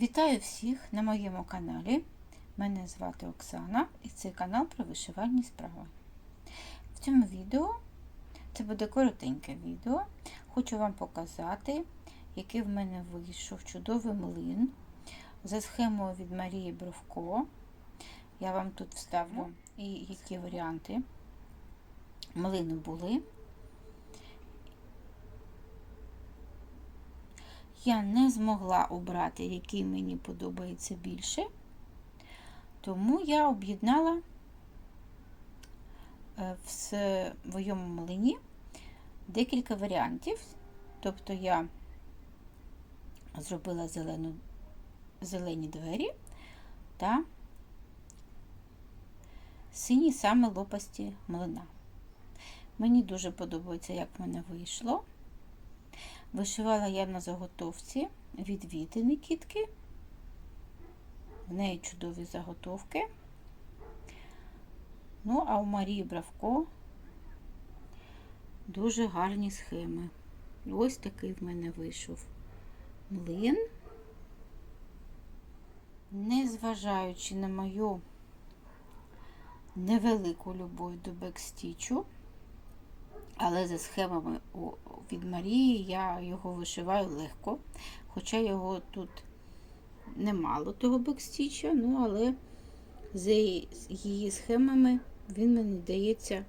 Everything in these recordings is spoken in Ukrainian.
Вітаю всіх на моєму каналі. Мене звати Оксана і це канал про вишивальні справи. В цьому відео це буде коротеньке відео. Хочу вам показати, який в мене вийшов чудовий млин за схемою від Марії Бровко. Я вам тут вставлю і які варіанти млину були. Я не змогла обрати, який мені подобається більше, тому я об'єднала в своєму млині декілька варіантів. Тобто я зробила зелену, зелені двері та сині саме лопасті млина. Мені дуже подобається, як в мене вийшло. Вишивала я на заготовці від Віти Никітки. В неї чудові заготовки. Ну, а у Марії Бравко дуже гарні схеми. Ось такий в мене вийшов млин. Незважаючи на мою невелику любов до бекстічу, але за схемами від Марії я його вишиваю легко, хоча його тут немало того бекстіча, ну але за її схемами він мені дається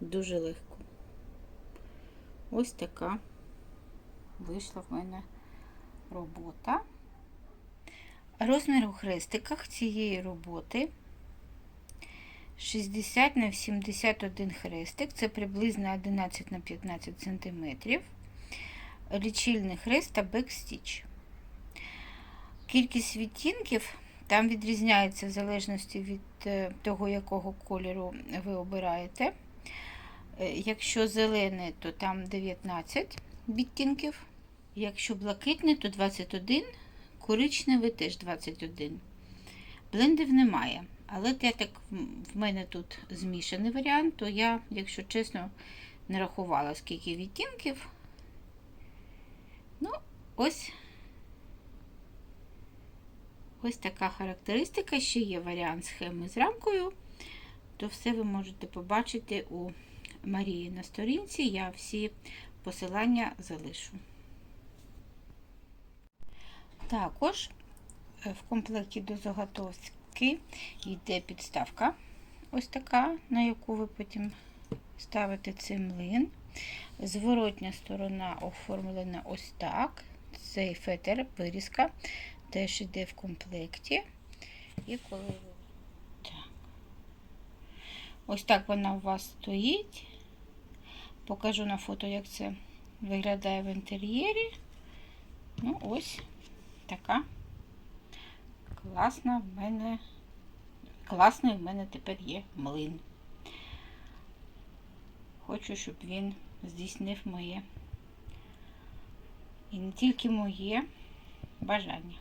дуже легко. Ось така вийшла в мене робота. Розмір у хрестиках цієї роботи 60 на 71 хрестик, це приблизно 11 на 15 см. Лічильний хрест та бекстіч. Кількість відтінків там відрізняється в залежності від того, якого кольору ви обираєте. Якщо зелений, то там 19 відтінків. Якщо блакитний, то 21, коричневий теж 21. Блендів немає. Але те, так в мене тут змішаний варіант, то я, якщо чесно, не рахувала, скільки відтінків. Ну, ось ось така характеристика. Ще є варіант схеми з рамкою, то все ви можете побачити у Марії на сторінці. Я всі посилання залишу. Також в комплекті до заготовки йде підставка, ось така, на яку ви потім ставите цей млин. Зворотня сторона оформлена ось так. Цей фетер, вирізка, теж йде в комплекті. І коли ви так. Ось так вона у вас стоїть. Покажу на фото, як це виглядає в інтер'єрі. Ну, ось така класна в мене, класний в мене тепер є млин. Хочу, щоб він здійснив моє. І не тільки моє бажання.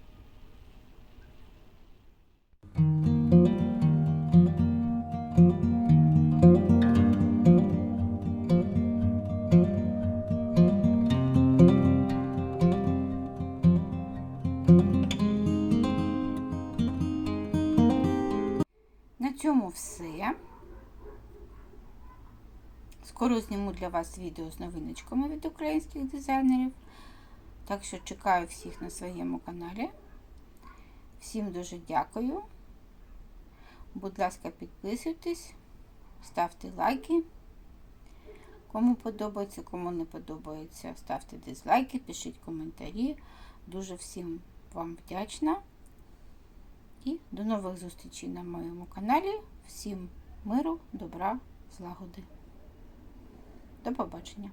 Цьому все. Скоро зніму для вас відео з новиночками від українських дизайнерів. Так що чекаю всіх на своєму каналі. Всім дуже дякую. Будь ласка, підписуйтесь, ставте лайки. Кому подобається, кому не подобається, ставте дизлайки, пишіть коментарі. Дуже всім вам вдячна. До нових зустрічей на моєму каналі. Всім миру, добра, злагоди. До побачення!